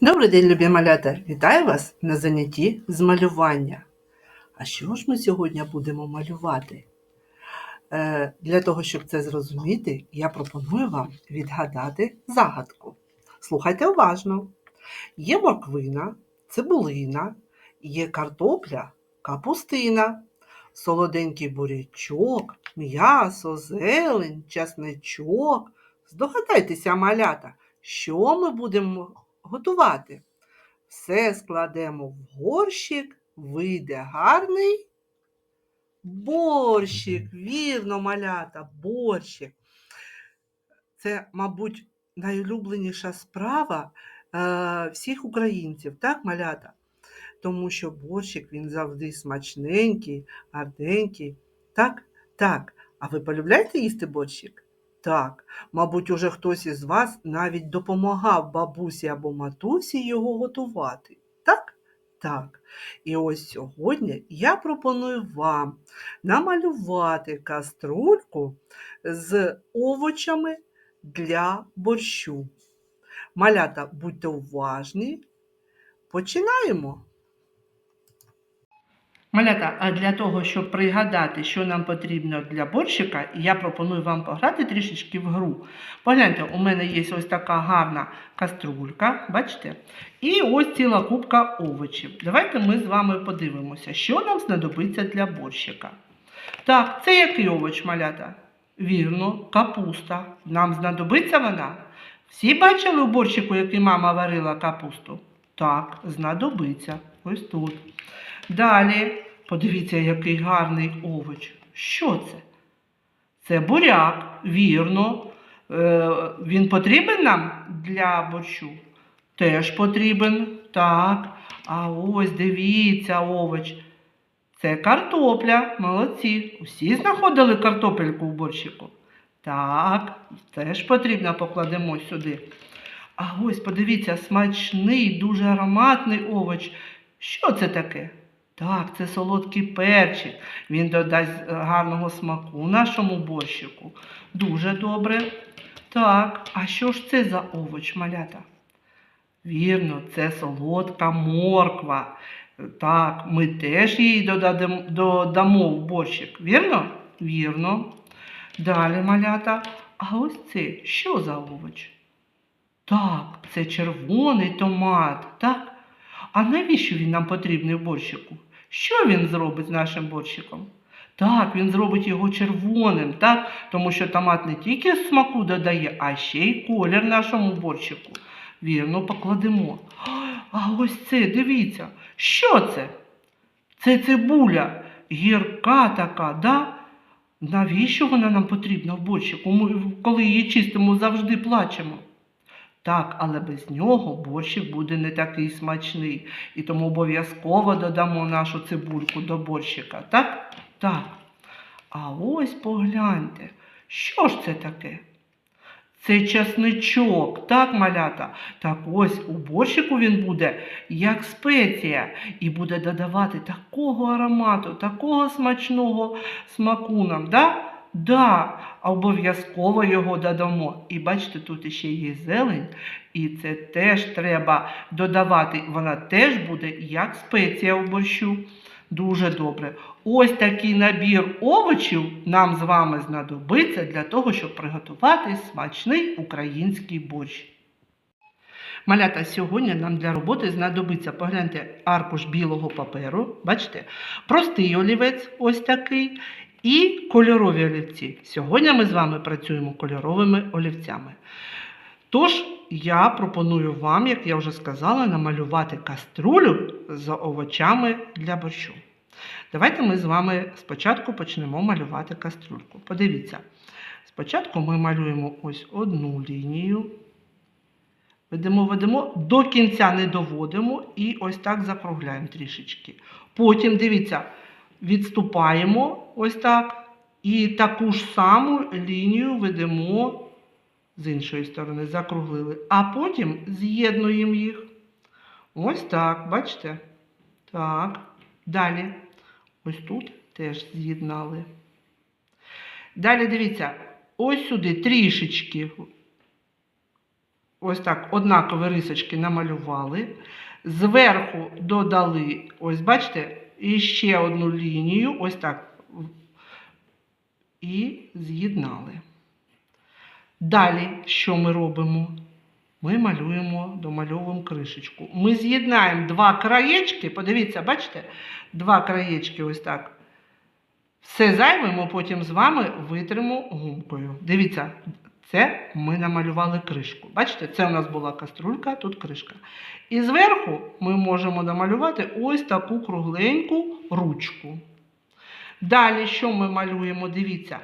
Добрий день, любі малята! Вітаю вас на занятті з малювання. А що ж ми сьогодні будемо малювати? Е, Для того, щоб це зрозуміти, я пропоную вам відгадати загадку. Слухайте уважно. Є морквина, цибулина, є картопля, капустина, солоденький бурячок, м'ясо, зелень, часничок. Здогадайтеся, малята, що ми будемо готувати. Все складемо в горщик, вийде гарний борщик. Вірно, малята, борщик. Це, мабуть, найулюбленіша справа е, всіх українців, так, малята? Тому що борщик він завжди смачненький, гарненький. Так? Так. А ви полюбляєте їсти борщик? Так. Мабуть, уже хтось із вас навіть допомагав бабусі або матусі його готувати. Так? Так. І ось сьогодні я пропоную вам намалювати каструльку з овочами для борщу. Малята, будьте уважні. Починаємо. Малята, а для того, щоб пригадати, що нам потрібно для борщика, я пропоную вам пограти трішечки в гру. Погляньте, у мене є ось така гарна каструлька, бачите? І ось ціла кубка овочів. Давайте ми з вами подивимося, що нам знадобиться для борщика. Так, це який овоч, малята? Вірно, капуста. Нам знадобиться вона? Всі бачили у борщику, який мама варила капусту? Так, знадобиться. Ось тут. Далі, подивіться, який гарний овоч. Що це? Це буряк, вірно. Е, він потрібен нам для борщу? Теж потрібен. Так. А ось дивіться овоч. Це картопля. Молодці. Усі знаходили картопельку в борщику? Так, теж потрібно покладемо сюди. А ось подивіться, смачний, дуже ароматний овоч. Що це таке? Так, це солодкий перчик. Він додасть гарного смаку нашому борщику. Дуже добре. Так, а що ж це за овоч, малята? Вірно, це солодка морква. Так, ми теж її додамо, додамо в борщик. Вірно? Вірно. Далі малята. А ось це що за овоч? Так, це червоний томат, так? А навіщо він нам потрібний в борщику? Що він зробить з нашим борщиком? Так, він зробить його червоним, так? тому що томат не тільки смаку додає, а ще й колір нашому борщику. Вірно, покладемо. А ось це, дивіться, що це? Це цибуля, гірка така, да? Навіщо вона нам потрібна в борщику? Ми, коли її чистимо, завжди плачемо. Так, але без нього борщик буде не такий смачний. І тому обов'язково додамо нашу цибульку до борщика. Так? Так. А ось погляньте, що ж це таке? Це часничок, так, малята? Так ось у борщику він буде як спеція і буде додавати такого аромату, такого смачного смаку нам. Да? Да, обов'язково його додамо. І бачите, тут ще є зелень, і це теж треба додавати. Вона теж буде як спеція в борщу. Дуже добре. Ось такий набір овочів нам з вами знадобиться для того, щоб приготувати смачний український борщ. Малята, сьогодні нам для роботи знадобиться, погляньте, аркуш білого паперу, бачите, простий олівець, ось такий, і кольорові олівці. Сьогодні ми з вами працюємо кольоровими олівцями. Тож, я пропоную вам, як я вже сказала, намалювати каструлю з овочами для борщу. Давайте ми з вами спочатку почнемо малювати каструльку. Подивіться, спочатку ми малюємо ось одну лінію. Ведемо, ведемо, до кінця не доводимо і ось так закругляємо трішечки. Потім, дивіться, відступаємо ось так. І таку ж саму лінію ведемо з іншої сторони, закруглили. А потім з'єднуємо їх. Ось так, бачите? Так. Далі. Ось тут теж з'єднали. Далі дивіться, ось сюди трішечки ось так однакові рисочки намалювали. Зверху додали, ось бачите, і ще одну лінію, ось так. І з'єднали. Далі, що ми робимо? Ми малюємо, домальовуємо кришечку. Ми з'єднаємо два краєчки, подивіться, бачите? Два краєчки ось так. Все зайве ми потім з вами витримо гумкою. Дивіться, це ми намалювали кришку. Бачите, це у нас була каструлька, тут кришка. І зверху ми можемо намалювати ось таку кругленьку ручку. Далі, що ми малюємо? Дивіться,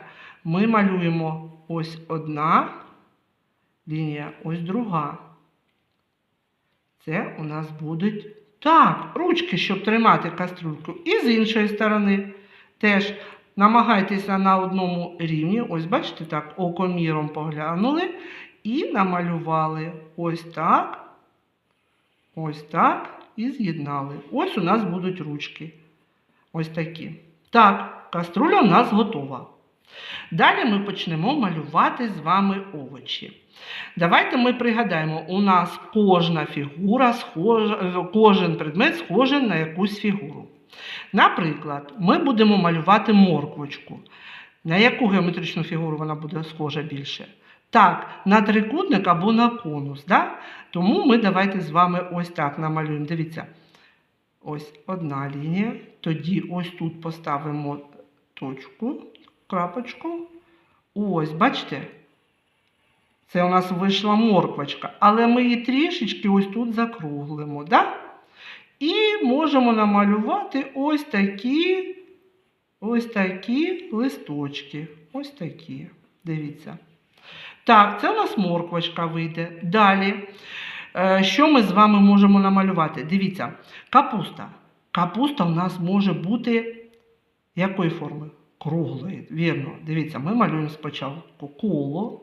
ми малюємо ось одна лінія, ось друга. Це у нас будуть так, ручки, щоб тримати каструльку. І з іншої сторони теж намагайтеся на одному рівні. Ось, бачите, так, окоміром поглянули і намалювали ось так, ось так і з'єднали. Ось у нас будуть ручки. Ось такі. Так, каструля у нас готова. Далі ми почнемо малювати з вами овочі. Давайте ми пригадаємо, у нас кожна фігура, схожа, кожен предмет схожий на якусь фігуру. Наприклад, ми будемо малювати морквочку. На яку геометричну фігуру вона буде схожа більше? Так, на трикутник або на конус. Да? Тому ми давайте з вами ось так намалюємо. Дивіться, ось одна лінія. Тоді ось тут поставимо точку, крапочку. Ось, бачите? Це у нас вийшла морквочка, але ми її трішечки ось тут закруглимо. Да? І можемо намалювати ось такі, ось такі листочки. Ось такі. Дивіться. Так, це у нас морквочка вийде. Далі. Е, Що ми з вами можемо намалювати? Дивіться, капуста. Капуста у нас може бути якої форми? Круглої. Вірно. Дивіться, ми малюємо спочатку коло,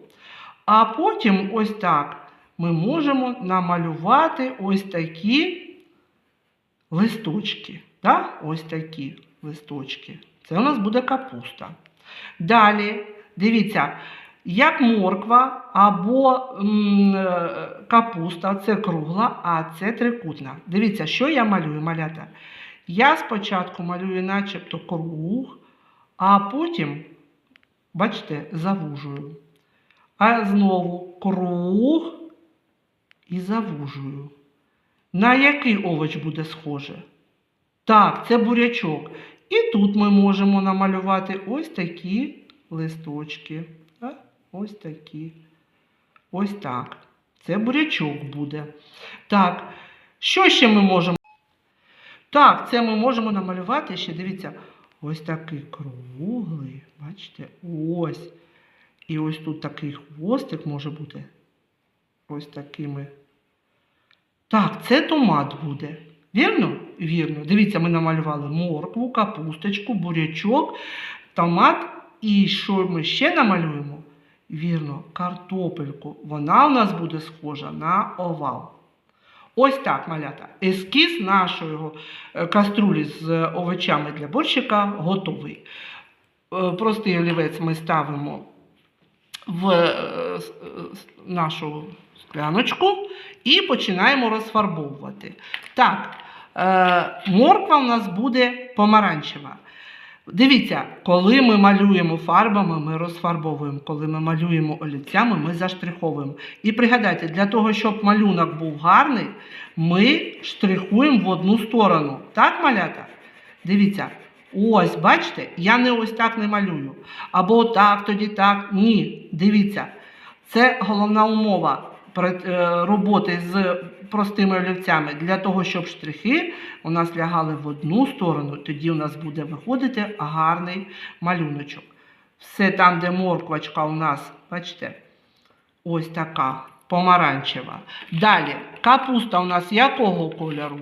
а потім ось так ми можемо намалювати ось такі листочки. Так? Ось такі листочки. Це у нас буде капуста. Далі, дивіться, як морква або м, е, капуста, це кругла, а це трикутна. Дивіться, що я малюю, малята. Я спочатку малюю начебто круг, а потім, бачите, завужую. А знову круг і завужую. На який овоч буде схоже? Так, це бурячок. І тут ми можемо намалювати ось такі листочки. Ось такі. Ось так. Це бурячок буде. Так, що ще ми можемо? Так, це ми можемо намалювати ще, дивіться, ось такий круглий. Бачите, ось. І ось тут такий хвостик може бути. Ось такими. Так, це томат буде. Вірно? Вірно. Дивіться, ми намалювали моркву, капусточку, бурячок, томат. І що ми ще намалюємо? Вірно, картопельку. Вона у нас буде схожа на овал. Ось так, малята. Ескіз нашої е, каструлі з овочами для борщика готовий. Е, Простий олівець ми ставимо в е, нашу скляночку і починаємо розфарбовувати. Так, морква у нас буде помаранчева. Дивіться, коли ми малюємо фарбами, ми розфарбовуємо. Коли ми малюємо олівцями, ми заштриховуємо. І пригадайте, для того, щоб малюнок був гарний, ми штрихуємо в одну сторону. Так, малята? Дивіться, ось, бачите, я не ось так не малюю. Або так, тоді так. Ні, дивіться. Це головна умова роботи з простими олівцями. Для того, щоб штрихи у нас лягали в одну сторону, тоді у нас буде виходити гарний малюночок. Все там, де морквочка у нас, бачите, ось така помаранчева. Далі, капуста у нас якого кольору?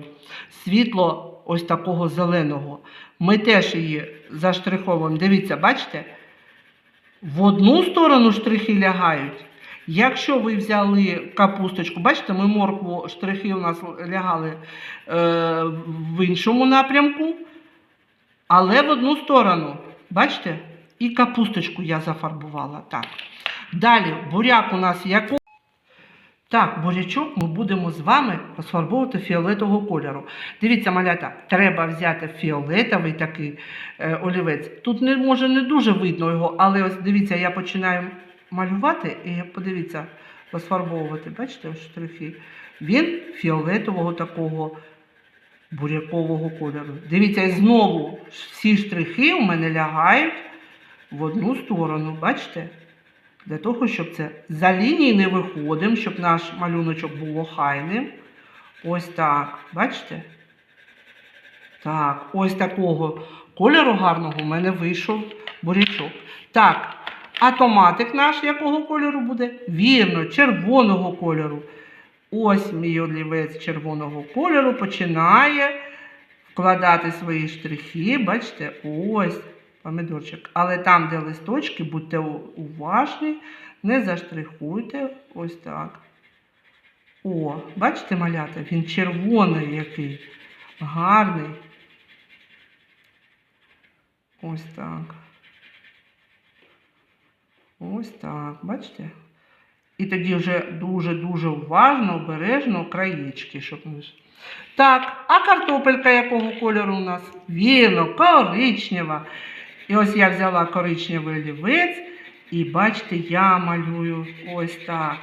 Світло ось такого зеленого. Ми теж її заштриховуємо. Дивіться, бачите? В одну сторону штрихи лягають. Якщо ви взяли капусточку, бачите, ми моркву, штрихи у нас лягали е, в іншому напрямку, але в одну сторону. Бачите? І капусточку я зафарбувала. Так. Далі, буряк у нас якого? Так, бурячок ми будемо з вами розфарбовувати фіолетового кольору. Дивіться, малята, треба взяти фіолетовий такий е, олівець. Тут не може не дуже видно його, але ось дивіться, я починаю малювати і подивіться, розфарбовувати. Бачите, штрихи. Він фіолетового такого бурякового кольору. Дивіться, знову всі штрихи у мене лягають в одну сторону. Бачите? Для того, щоб це за лінії не виходимо, щоб наш малюночок був охайним. Ось так. Бачите? Так, ось такого кольору гарного у мене вийшов бурячок. Так, а томатик наш якого кольору буде? Вірно, червоного кольору. Ось мій олівець червоного кольору починає вкладати свої штрихи. Бачите, ось помідорчик. Але там, де листочки, будьте уважні, не заштрихуйте. Ось так. О, бачите, малята, він червоний який. Гарний. Ось так. Ось так, бачите? І тоді вже дуже-дуже уважно, обережно краєчки, щоб не. Так, а картопелька якого кольору у нас? Вірно, коричнева. І ось я взяла коричневий олівець, і бачите, я малюю ось так.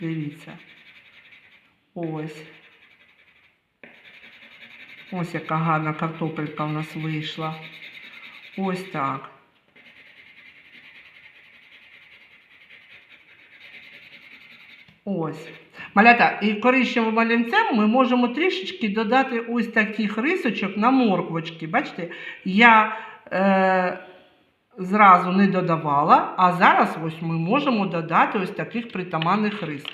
Дивіться. Ось. Ось яка гарна картопелька у нас вийшла. Ось так. Ось. Малята, і коричневим олівцем ми можемо трішечки додати ось таких рисочок на морквочки. Бачите, я е, зразу не додавала, а зараз ось ми можемо додати ось таких притаманних рис.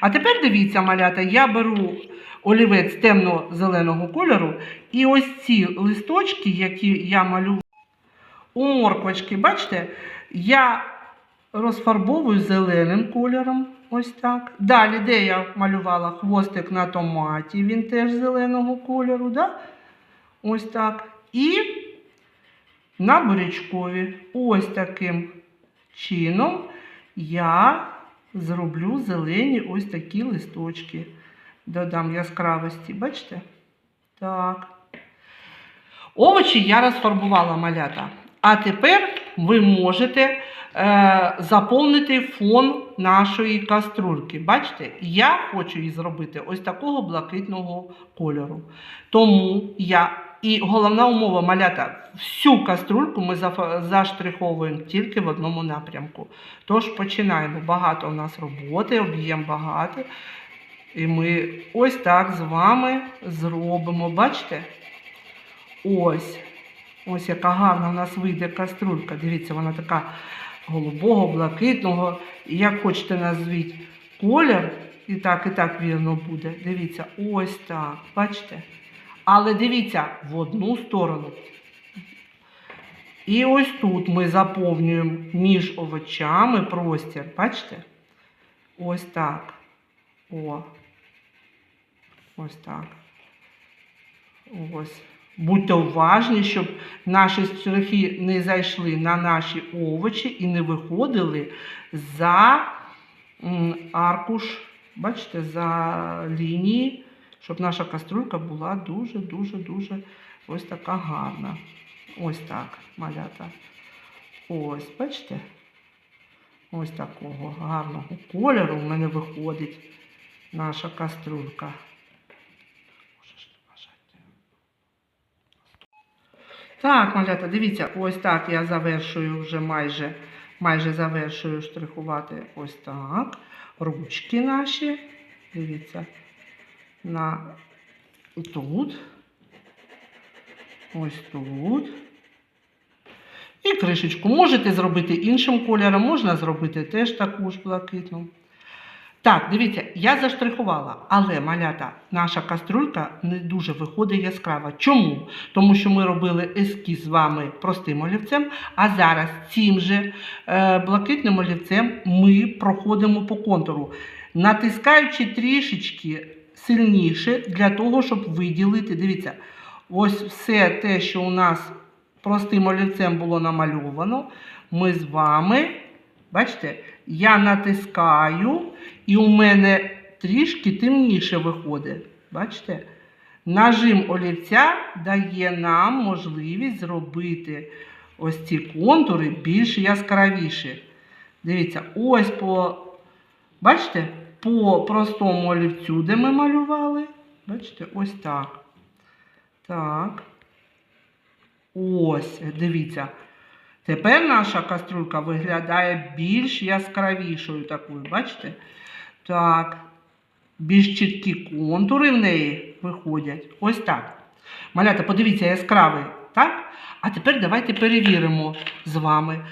А тепер дивіться, малята, я беру олівець темно-зеленого кольору, і ось ці листочки, які я малюю у морквочки, бачите, я розфарбовую зеленим кольором. Ось так. Далі, де я малювала хвостик на томаті, він теж зеленого кольору. Да? Ось так. І на бурячкові. Ось таким чином я зроблю зелені ось такі листочки. Додам яскравості, бачите? Так. Овочі я розфарбувала малята. А тепер ви можете е, заповнити фон нашої каструльки. Бачите, я хочу її зробити ось такого блакитного кольору. Тому я і головна умова малята, всю каструльку ми заштриховуємо тільки в одному напрямку. Тож починаємо. Багато у нас роботи, об'єм багато. І ми ось так з вами зробимо. Бачите? Ось. Ось яка гарна у нас вийде каструлька. Дивіться, вона така голубого, блакитного. Як хочете назвіть колір, і так, і так вірно буде. Дивіться, ось так. Бачите? Але дивіться в одну сторону. І ось тут ми заповнюємо між овочами простір. Бачите? Ось так. О. Ось так. Ось. Будьте уважні, щоб наші штрихи не зайшли на наші овочі і не виходили за аркуш, бачите, за лінії, щоб наша каструлька була дуже-дуже-дуже ось така гарна. Ось так, малята. Ось, бачите? Ось такого гарного кольору в мене виходить наша каструлька. Так, малята, дивіться, ось так я завершую вже майже, майже завершую штрихувати ось так. Ручки наші. Дивіться, на тут. Ось тут. І кришечку можете зробити іншим кольором, можна зробити теж таку ж блакитну. Так, дивіться, я заштрихувала, але малята, наша каструлька не дуже виходить яскрава. Чому? Тому що ми робили ескіз з вами простим олівцем, а зараз цим же е, блакитним олівцем ми проходимо по контуру, натискаючи трішечки сильніше для того, щоб виділити. Дивіться, ось все те, що у нас простим олівцем було намальовано, ми з вами Бачите, я натискаю, і у мене трішки темніше виходить. Бачите? Нажим олівця дає нам можливість зробити ось ці контури більш яскравіші. Дивіться, ось по, бачите, по простому олівцю, де ми малювали. Бачите, ось так. Так. Ось, дивіться. Тепер наша каструлька виглядає більш яскравішою такою, бачите? Так. Більш чіткі контури в неї виходять. Ось так. Малята, подивіться, яскравий, так? А тепер давайте перевіримо з вами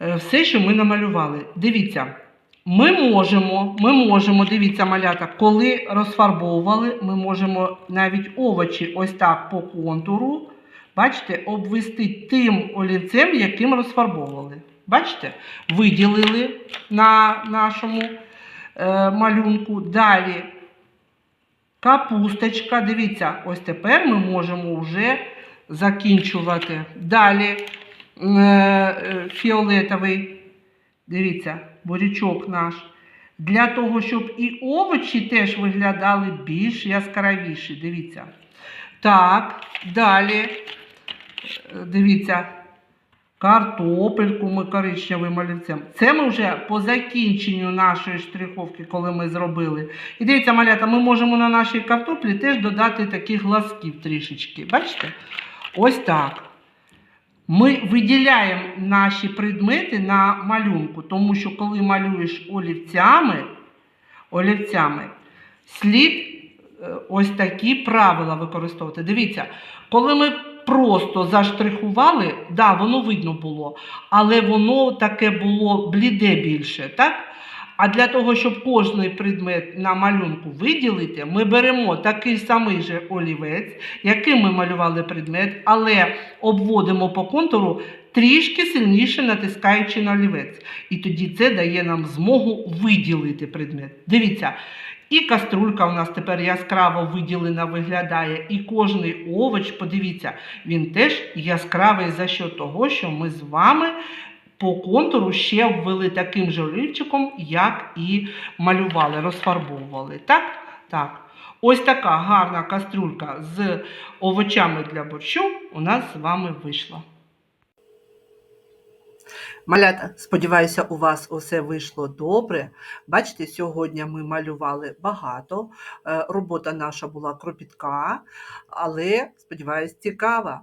е, все, що ми намалювали. Дивіться, ми можемо, ми можемо, дивіться, малята, коли розфарбовували, ми можемо навіть овочі ось так по контуру, бачите, обвести тим олівцем, яким розфарбовували. Бачите? Виділили на нашому е, малюнку. Далі капусточка. Дивіться, ось тепер ми можемо вже закінчувати. Далі е, е, фіолетовий. Дивіться, бурячок наш. Для того, щоб і овочі теж виглядали більш яскравіші. Дивіться. Так, далі. Е, Дивіться, картопельку ми коричневим олівцем. Це ми вже по закінченню нашої штриховки, коли ми зробили. І дивіться, малята, ми можемо на нашій картоплі теж додати таких глазків трішечки. Бачите? Ось так. Ми виділяємо наші предмети на малюнку, тому що коли малюєш олівцями, олівцями слід е, ось такі правила використовувати. Дивіться, коли ми просто заштрихували, да, воно видно було, але воно таке було бліде більше, так? А для того, щоб кожний предмет на малюнку виділити, ми беремо такий самий же олівець, яким ми малювали предмет, але обводимо по контуру трішки сильніше натискаючи на олівець. І тоді це дає нам змогу виділити предмет. Дивіться, і каструлька у нас тепер яскраво виділена виглядає, і кожний овоч, подивіться, він теж яскравий за що того, що ми з вами по контуру ще ввели таким же олівчиком, як і малювали, розфарбовували. Так? Так. Ось така гарна каструлька з овочами для борщу у нас з вами вийшла. Малята, сподіваюся, у вас усе вийшло добре. Бачите, сьогодні ми малювали багато. Е, Робота наша була кропітка, але, сподіваюся, цікава.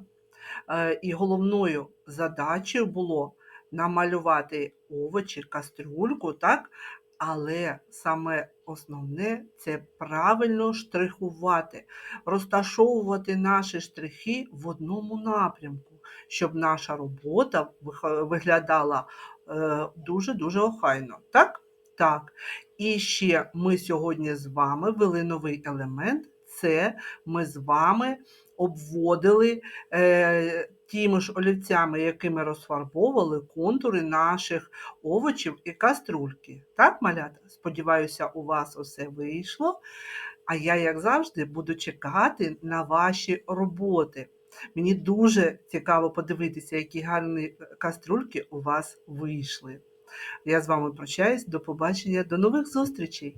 Е, І головною задачею було намалювати овочі, кастрюльку, так? Але саме основне це правильно штрихувати, розташовувати наші штрихи в одному напрямку, щоб наша робота виглядала е, дуже-дуже охайно. Так? Так. І ще ми сьогодні з вами ввели новий елемент. Це ми з вами обводили е, тими ж олівцями, якими розфарбовували контури наших овочів і каструльки. Так, малята? Сподіваюся, у вас усе вийшло. А я, як завжди, буду чекати на ваші роботи. Мені дуже цікаво подивитися, які гарні каструльки у вас вийшли. Я з вами прощаюсь. До побачення, до нових зустрічей!